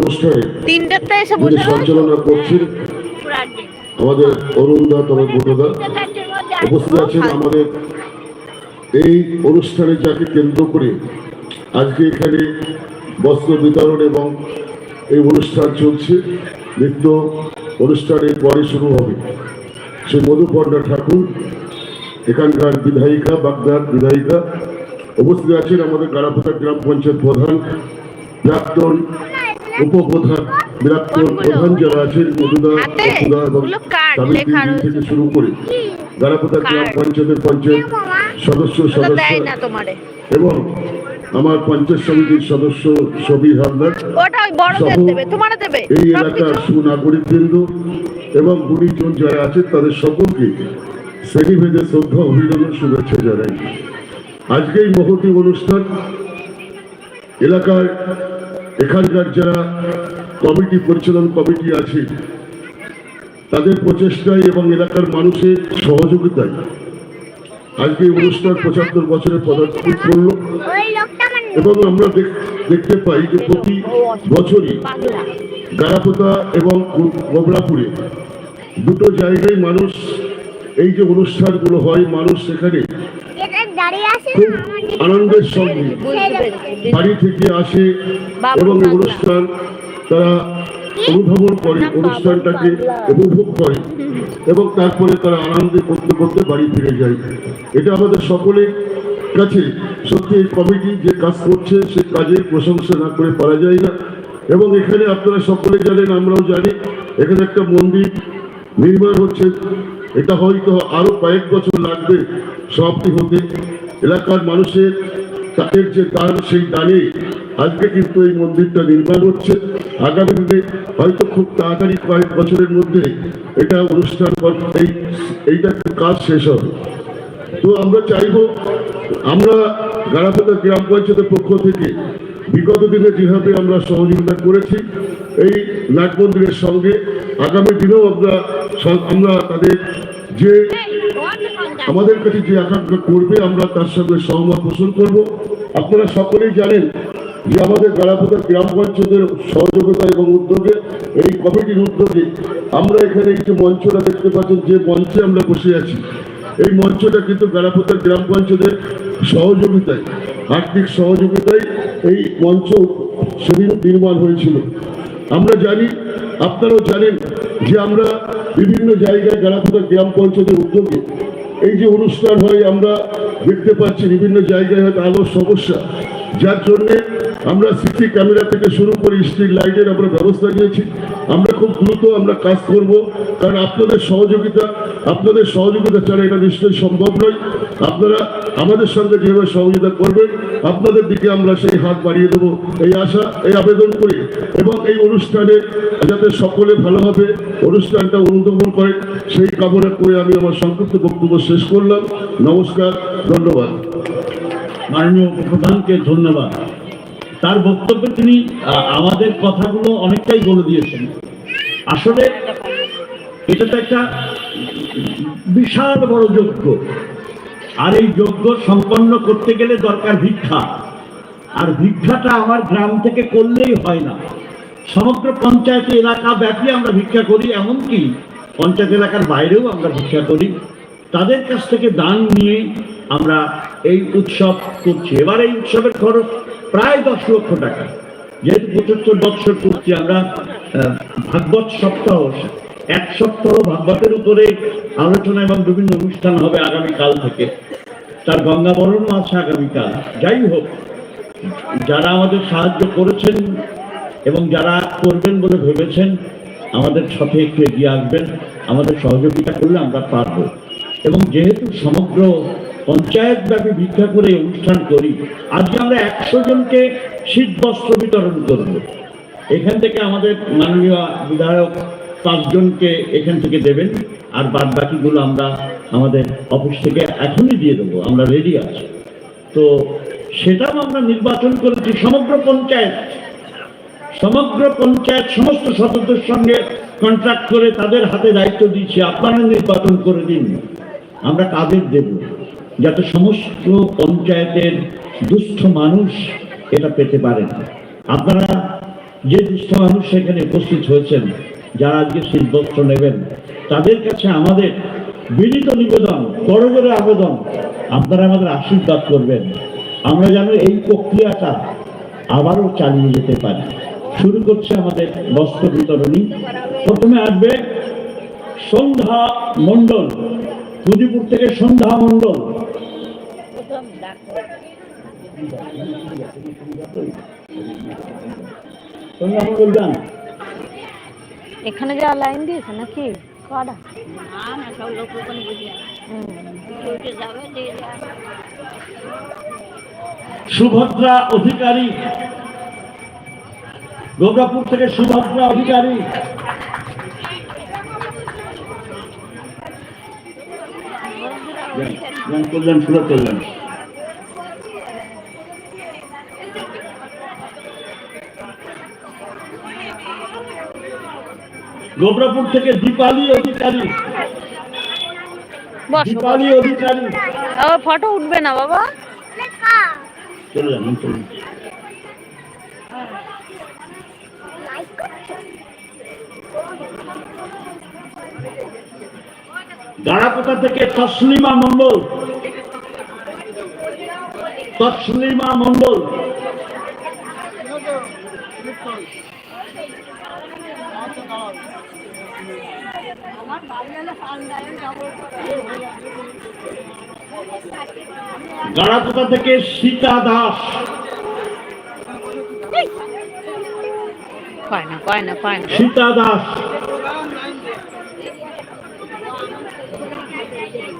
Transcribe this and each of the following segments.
অনুষ্ঠানে যিনি সঞ্চালনা করছেন। আমাদের অরুণদা তবে উপস্থিত আছেন আমাদের এই অনুষ্ঠানে যাকে কেন্দ্র করে আজকে এখানে বস্ত্র বিতরণ এবং এই অনুষ্ঠান চলছে। নৃত্য অনুষ্ঠানের পরে শুরু হবে। সে মধুপর্ণা ঠাকুর এখানকার বিধায়িকা বাগদার বিধায়িকা। উপস্থিত আছেন আমাদের গাড়াপোতা গ্রাম পঞ্চায়েত প্রধান প্রাক্তন উপপ্রধান প্রাক্তন প্রধান যারা আছেন মধুদা? এবং। থেকে শুরু করে গাড়াপোতা গ্রাম পঞ্চায়েতের পঞ্চায়েত সদস্য সদস্য দেয় না তোমারে এবং আমার পঞ্চায়েত সমিতির সদস্য সবির হালদার ওটা ওই বড়দের সহ দেবে তোমারে দেবে এই এলাকার কিছু। সুনাগরিকবৃন্দ এবং গুণীজন যারা আছেন তাদের সকলকে শ্রেণীভেদে শ্রদ্ধা অভিনন্দন শুভেচ্ছা জানাই আজকে এই মহতি অনুষ্ঠান এলাকার এখানকার যারা কমিটি পরিচালন কমিটি আছে, তাদের প্রচেষ্টায় এবং এলাকার মানুষের সহযোগিতায় আজকে অনুষ্ঠান পঁচাত্তর বছরের পদার্পণ করল। এবং আমরা দেখ- দেখতে পাই যে প্রতি বছরই গারাপোতা এবং কমলাপুরে দুটো জায়গায় মানুষ এই যে অনুষ্ঠানগুলো হয়, মানুষ সেখানে খুব আনন্দের সঙ্গে বাড়ি থেকে আসে এবং অনুষ্ঠান তারা অনুধাবন করে অনুষ্ঠানটাকে উপভোগ করে এবং তারপরে তারা আনন্দে করতে করতে বাড়ি ফিরে যায়। এটা আমাদের সকলের কাছে সত্যি এই কমিটি যে কাজ করছে সে কাজের প্রশংসা না করে পারা যায় না। এবং এখানে আপনারা সকলে জানেন আমরাও জানি এখানে একটা মন্দির নির্মাণ হচ্ছে। এটা হয়তো আরও কয়েক বছর লাগবে সমাপ্তি হতে। এলাকার মানুষের তাদের যে দান, সেই দানে আজকে কিন্তু এই মন্দিরটা নির্মাণ হচ্ছে। আগামী দিনে হয়তো খুব তাড়াতাড়ি কয়েক বছরের মধ্যে এটা অনুষ্ঠান এই, এইটা কাজ শেষ হবে। তো আমরা চাইব, আমরা গাড়াপোতা গ্রাম পঞ্চায়েতের পক্ষ থেকে বিগত দিনে যেভাবে আমরা সহযোগিতা করেছি, এই নাট মন্দিরের সঙ্গে আগামী দিনেও আমরা আমরা তাদের যে আমাদের কাছে যে আকাঙ্ক্ষা করবে, আমরা তার সঙ্গে সহমত পোষণ করব। আপনারা সকলেই জানেন যে আমাদের গাড়াপোতা গ্রাম পঞ্চায়েতের সহযোগিতা এবং উদ্যোগে, এই কমিটির উদ্যোগে আমরা এখানে এই যে মঞ্চটা দেখতে পাচ্ছেন, যে মঞ্চে আমরা বসে আছি। এই মঞ্চটা কিন্তু গাড়াপোতা গ্রাম পঞ্চায়েতের সহযোগিতায়, আর্থিক সহযোগিতায় এই মঞ্চ সেদিন নির্মাণ হয়েছিল। আমরা জানি, আপনারাও জানেন যে আমরা বিভিন্ন জায়গায় গাড়াপোতা গ্রাম পঞ্চায়েতের উদ্যোগে এই যে অনুষ্ঠান হয় আমরা দেখতে পাচ্ছি বিভিন্ন জায়গায় হয়তো আলোর সমস্যা। যার জন্য আমরা সিসি ক্যামেরা থেকে শুরু করে স্ট্রিট লাইটের আমরা ব্যবস্থা নিয়েছি। আমরা খুব দ্রুত আমরা কাজ করব। কারণ আপনাদের সহযোগিতা আপনাদের সহযোগিতা ছাড়া এটা নিশ্চয়ই সম্ভব নয়। আপনারা আমাদের সঙ্গে যেভাবে সহযোগিতা করবেন, আপনাদের দিকে আমরা সেই হাত বাড়িয়ে দেবো। এই আশা, এই আবেদন করি এবং এই অনুষ্ঠানে যাতে সকলে ভালোভাবে অনুষ্ঠানটা অনুধাবন করে সেই কামনা করে আমি আমার সংক্ষিপ্ত বক্তব্য শেষ করলাম। নমস্কার, ধন্যবাদ। মাননীয় উপপ্রধানকে ধন্যবাদ। তার বক্তব্যে তিনি আমাদের কথাগুলো অনেকটাই বলে দিয়েছেন। আসলে এটা তো একটা বিশাল বড় যজ্ঞ। আর এই যজ্ঞ সম্পন্ন করতে গেলে দরকার ভিক্ষা। আর ভিক্ষাটা আমার গ্রাম থেকে করলেই হয় না। সমগ্র পঞ্চায়েত এলাকা ব্যাপী আমরা ভিক্ষা করি, এমনকি পঞ্চায়েত এলাকার বাইরেও আমরা ভিক্ষা করি। তাদের কাছ থেকে দান নিয়ে আমরা এই উৎসব করছি। এবার এই উৎসবের খরচ প্রায় দশ লক্ষ টাকা। যেহেতু পঁচাত্তর বৎসর করছি আমরা ভাগবত সপ্তাহ, এক সপ্তাহ ভাগবতের উপরে আলোচনা এবং বিভিন্ন অনুষ্ঠান হবে আগামীকাল থেকে। তার গঙ্গাবরণও আছে আগামীকাল। যাই হোক, যারা আমাদের সাহায্য করেছেন এবং যারা করবেন বলে ভেবেছেন, আমাদের সাথে একটু এগিয়ে আসবেন। আমাদের সহযোগিতা করলে আমরা পারব। এবং যেহেতু সমগ্র পঞ্চায়েত ব্যাপী ভিক্ষা করে অনুষ্ঠান করি। আজকে আমরা একশো জনকে শীত বস্ত্র বিতরণ করব। এখান থেকে আমাদের মাননীয় বিধায়ক পাঁচজনকে এখান থেকে দেবেন, আর বাদ বাকিগুলো আমরা আমাদের অফিস থেকে এখনই দিয়ে দেবো, আমরা রেডি আছি। তো সেটাও আমরা নির্বাচন করেছি সমগ্র পঞ্চায়েত। সমগ্র পঞ্চায়েত সমস্ত সদস্যের সঙ্গে কন্ট্রাক্ট করে তাদের হাতে দায়িত্ব দিচ্ছি আপনারা নির্বাচন করে দিন। আমরা কাদের দেব? যাতে সমস্ত পঞ্চায়েতের দুস্থ মানুষ এটা পেতে পারেন। আপনারা যে দুষ্ট মানুষ সেখানে উপস্থিত হয়েছেন, যারা আজকে শীত বস্ত্র নেবেন, তাদের কাছে আমাদের বিনীত নিবেদন, বড় করে আবেদন, আপনারা আমাদের আশীর্বাদ করবেন। আমরা যেন এই প্রক্রিয়াটা আবারও চালিয়ে যেতে পারি। শুরু করছে আমাদের বস্ত্র বিতরণী। প্রথমে আসবে সন্ধ্যা মণ্ডল। পুদিপুর থেকে সন্ধ্যা মণ্ডল। সন্ধ্যা মণ্ডল যান। এখানে যা লাইন দিয়েছে নাকি? কটা? না না সব লোক ওখানে বুঝি উঠে যাবে দিয়ে যাবে সুভদ্রা অধিকারী। গোবরাপুর থেকে সুভদ্রা অধিকারী। করলেন শুরু করলেন গোবরাপুর থেকে দীপালি অধিকারী। দীপালি অধিকারী। ফটো উঠবে না বাবা। চলে যান চলে যান। গাড়াপোতা থেকে তসলিমা মন্ডল তসলিমা মন্ডল গাড়াপোতা থেকে সীতা দাস। পায় না পায় না পায় না। সীতা দাস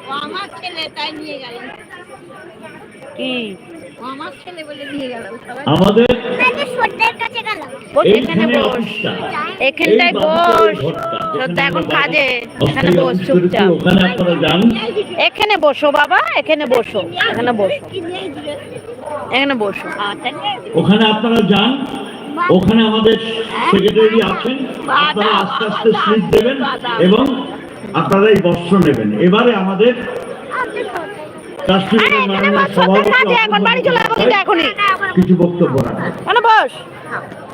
ও আমার ছেলে তাই নিয়ে গেল। কি? আমার ছেলে বলে নিয়ে গেল। আমাদের সর্দার কাছে গেল। বস এখানে এইখানে বস। অফিসটা। এখানটায় বস। ঘরটা, এখন কাজে এখানে বস চুপচাপ। ওখানে আপনারা যান। এখানে বসো বাবা এখানে বসো এখানে বসো। এখানে বসো। ওখানে আপনারা যান। ওখানে আমাদের সেক্রেটারি আছেন। আপনারা আস্তে আস্তে স্লিপ দেবেন এবং আপনারা এই বস্ত্র নেবেন। এবারে আমাদের কিছু বক্তব্য মানে বস।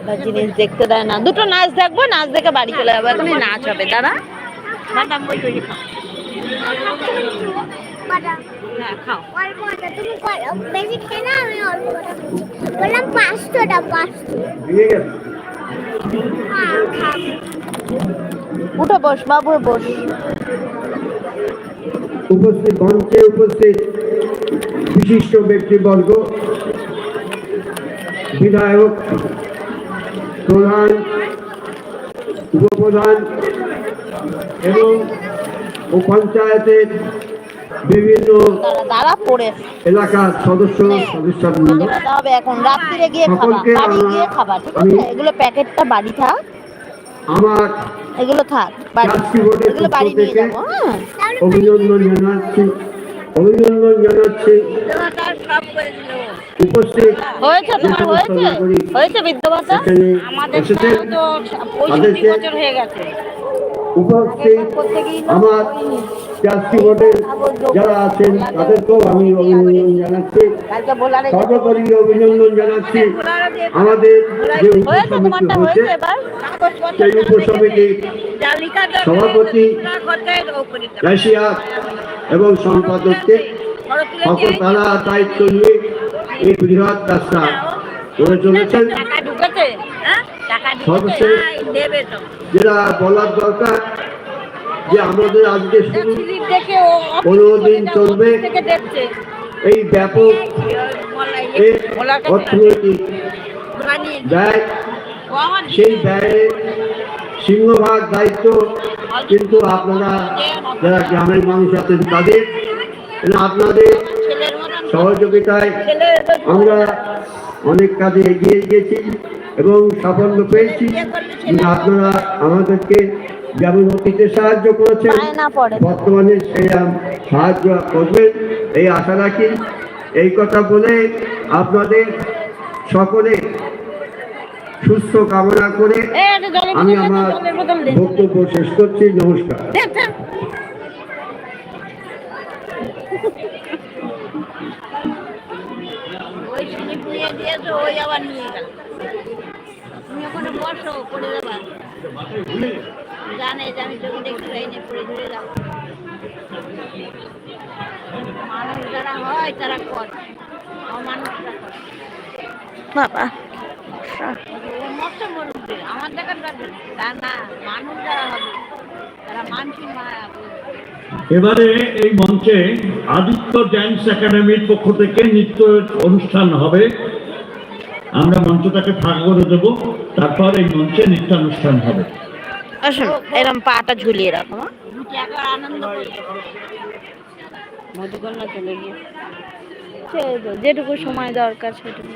আবার জিনিস দেখতে দেয় না। দুটো নাচ দেখব নাচ দেখে বাড়ি চলে যাব। নাচ হবে দাদা হ্যাঁ। বললাম পাঁচশোটা পাঁচশো হ্যাঁ, বস বাবু বস। উপস্থিত মঞ্চে উপস্থিত বিশিষ্ট ব্যক্তিবর্গ বিধায়ক প্রধান উপপ্রধান এবং ও পঞ্চায়েতের বিভিন্ন এলাকার সদস্য সদস্যবৃন্দ। সকলকে আমি- এগুলো প্যাকেটটা বাড়ি থাক আমার এগুলো থাক এগুলো বাড়ি নিয়ে যাব হ্যাঁ। অভিনন্দন জানাচ্ছি অভিনন্দন জানাচ্ছি। উপস্থিত হয়েছে তোমার হয়েছে? হয়েছে বিদ্যমাতা আমাদের তো পঁয়ষট্টি তাদেরকে বছর হয়ে গেছে। উপস্থিত আমার বোর্ডের যারা আছেন তাদেরকেও আমি অভিনন্দন জানাচ্ছি। সর্বোপরি অভিনন্দন জানাচ্ছি। আমাদের যে উপসমিতি হয়েছে সেই উপসমিতির সভাপতি ক্যাশিয়ার এবং সম্পাদককে সকল তারা দায়িত্ব নিয়ে এই বৃহৎ কাজটা করে চলেছেন। হ্যাঁ? সর্বশেষ যেটা বলার দরকার যে আমাদের আজকে শুরু পনেরো দিন চলবে। এই ব্যাপক অর্থনৈতিক ব্যয় সেই ব্যয়ের সিংহভাগ দায়িত্ব কিন্তু আপনারা যারা গ্রামের মানুষ আছেন তাদের। আপনাদের সহযোগিতায় আমরা অনেক কাজে এগিয়ে গিয়েছি এবং সাফল্য পেয়েছি। আপনারা আমাদেরকে যেমন অতীতে সাহায্য করেছেন বর্তমানে সেরকম সাহায্য করবেন এই আশা রাখি এই কথা বলে আপনাদের সকলে সুস্থ কামনা করে আমি আমার। বক্তব্য শেষ করছি। নমস্কার। ওই দিয়েছে ওই আবার নিয়ে গেল। ওখানে বসো পড়ে যাবা। জানে যে আমি চোখে দেখতে পাইনি পড়ে ধরে যাব মানুষ যারা হয় তারা করে। অমানুষরা করে। বাবা মস্ত মরুবে আমার দেখার ব্যাপার তা না মানুষ যারা হবে তারা মানসিক মায়া এবারে এই মঞ্চে আদিত্য ড্যান্স একাডেমির পক্ষ থেকে নৃত্য অনুষ্ঠান হবে। আমরা মঞ্চটাকে ফাঁকা করে দেব, তারপর এই মঞ্চে নৃত্যানুষ্ঠান হবে। আসুন এরকম পাটা ঝুলিয়ে রাখো হ্যাঁ? যেটুকু সময় দরকার সেটুকু।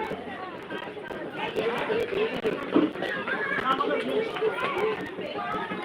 Thank you.